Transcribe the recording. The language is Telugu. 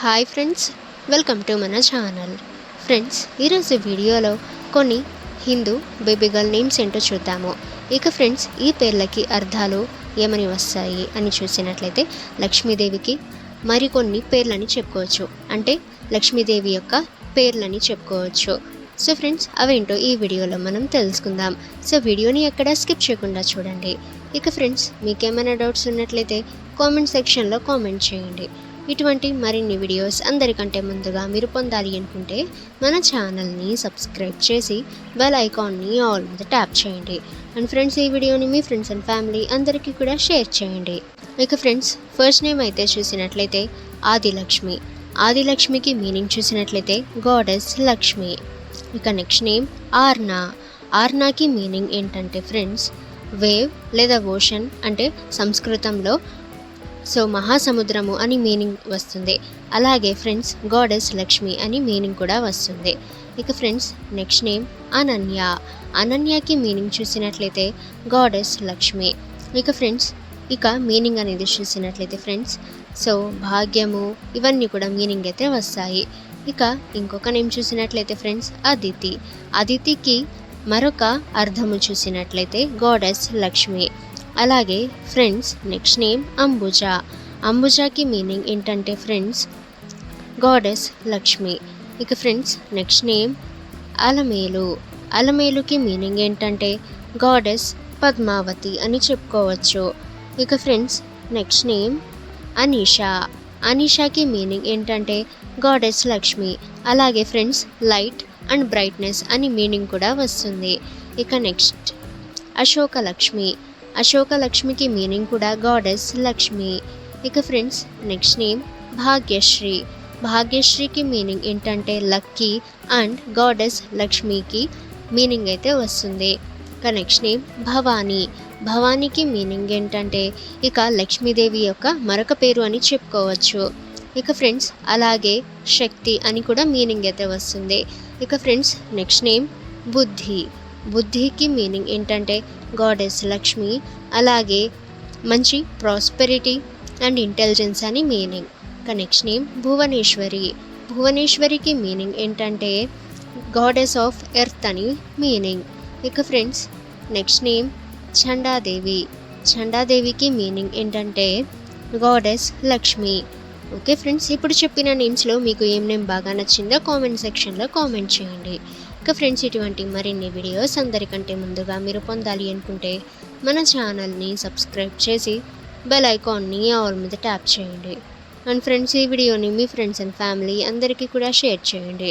హాయ్ ఫ్రెండ్స్ వెల్కమ్ టు మన ఛానల్ ఫ్రెండ్స్ ఈరోజు వీడియోలో కొన్ని హిందూ బేబీ గర్ల్ నేమ్స్ ఏంటో చూద్దాము. ఇక ఫ్రెండ్స్ ఈ పేర్లకి అర్థాలు ఏమని వస్తాయి అని చూసినట్లయితే లక్ష్మీదేవికి మరికొన్ని పేర్లని చెప్పుకోవచ్చు. అంటే లక్ష్మీదేవి యొక్క పేర్లని చెప్పుకోవచ్చు. సో ఫ్రెండ్స్ అవేంటో ఈ వీడియోలో మనం తెలుసుకుందాం. సో వీడియోని ఎక్కడ స్కిప్ చేయకుండా చూడండి. ఇక ఫ్రెండ్స్ మీకేమైనా డౌట్స్ ఉన్నట్లయితే కామెంట్ సెక్షన్లో కామెంట్ చేయండి. ఇటువంటి మరిన్ని వీడియోస్ అందరికంటే ముందుగా మీరు పొందాలి అనుకుంటే మన ఛానల్ని సబ్స్క్రైబ్ చేసి బెల్ ఐకాన్ని ఆల్ మీద ట్యాప్ చేయండి. అండ్ ఫ్రెండ్స్ ఈ వీడియోని మీ ఫ్రెండ్స్ అండ్ ఫ్యామిలీ అందరికీ కూడా షేర్ చేయండి. ఇక ఫ్రెండ్స్ ఫస్ట్ నేమ్ అయితే చూసినట్లయితే ఆదిలక్ష్మి. ఆదిలక్ష్మికి మీనింగ్ చూసినట్లయితే గాడెస్ లక్ష్మి. ఇక నెక్స్ట్ నేమ్ ఆర్నా. ఆర్నాకి మీనింగ్ ఏంటంటే ఫ్రెండ్స్ వేవ్ లేదా ఓషన్ అంటే సంస్కృతంలో సో మహాసముద్రము అని మీనింగ్ వస్తుంది. అలాగే ఫ్రెండ్స్ గాడెస్ లక్ష్మి అని మీనింగ్ కూడా వస్తుంది. ఇక ఫ్రెండ్స్ నెక్స్ట్ నేమ్ అనన్య. అనన్యకి మీనింగ్ చూసినట్లయితే గాడెస్ లక్ష్మి. ఇక ఫ్రెండ్స్ ఇక మీనింగ్ అనేది చూసినట్లయితే ఫ్రెండ్స్ సో భాగ్యము ఇవన్నీ కూడా మీనింగ్ అయితే వస్తాయి. ఇక ఇంకొక నేమ్ చూసినట్లయితే ఫ్రెండ్స్ అదితి. అదితికి మరొక అర్థము చూసినట్లయితే గాడెస్ లక్ష్మి. అలాగే ఫ్రెండ్స్ నెక్స్ట్ నేమ్ అంబుజ. అంబుజాకి మీనింగ్ ఏంటంటే ఫ్రెండ్స్ గాడెస్ లక్ష్మి. ఇక ఫ్రెండ్స్ నెక్స్ట్ నేమ్ అలమేలు. అలమేలుకి మీనింగ్ ఏంటంటే గాడెస్ పద్మావతి అని చెప్పుకోవచ్చు. ఇక ఫ్రెండ్స్ నెక్స్ట్ నేమ్ అనీషా. అనీషాకి మీనింగ్ ఏంటంటే గాడెస్ లక్ష్మి. అలాగే ఫ్రెండ్స్ లైట్ అండ్ బ్రైట్నెస్ అని మీనింగ్ కూడా వస్తుంది. ఇక నెక్స్ట్ అశోక లక్ష్మి అశోక లక్ష్మికి మీనింగ్ కూడా గాడెస్ లక్ష్మి. ఇక ఫ్రెండ్స్ నెక్స్ట్ నేమ్ భాగ్యశ్రీ. భాగ్యశ్రీకి మీనింగ్ ఏంటంటే లక్కీ అండ్ గాడెస్ లక్ష్మికి మీనింగ్ అయితే వస్తుంది. ఇక నెక్స్ట్ నేమ్ భవానీ. భవానీకి మీనింగ్ ఏంటంటే ఇక లక్ష్మీదేవి యొక్క మరొక పేరు అని చెప్పుకోవచ్చు. ఇక ఫ్రెండ్స్ అలాగే శక్తి అని కూడా మీనింగ్ అయితే వస్తుంది. ఇక ఫ్రెండ్స్ నెక్స్ట్ నేమ్ బుద్ధి. బుద్ధికి మీనింగ్ ఏంటంటే గాడెస్ లక్ష్మి అలాగే మంచి ప్రాస్పెరిటీ అండ్ ఇంటెలిజెన్స్ అని meaning. Next name Bhuvaneshwari. భువనేశ్వరికి meaning ఏంటంటే గాడెస్ ఆఫ్ ఎర్త్ అని మీనింగ్. ఇక ఫ్రెండ్స్ నెక్స్ట్ నేమ్ చండాదేవి. చండాదేవికి మీనింగ్ ఏంటంటే గాడెస్ లక్ష్మి. ఓకే ఫ్రెండ్స్ ఇప్పుడు చెప్పిన నేమ్స్లో మీకు ఏం నేమ్ బాగా నచ్చిందో కామెంట్ సెక్షన్లో కామెంట్ చేయండి. ఇక ఫ్రెండ్స్ ఇటువంటి మరిన్ని వీడియోస్ అందరికంటే ముందుగా మీరు పొందాలి అనుకుంటే మన ఛానల్ని సబ్స్క్రైబ్ చేసి బెల్ ఐకాన్ని ఆల్ మీద ట్యాప్ చేయండి. అండ్ ఫ్రెండ్స్ ఈ వీడియోని మీ ఫ్రెండ్స్ అండ్ ఫ్యామిలీ అందరికీ కూడా షేర్ చేయండి.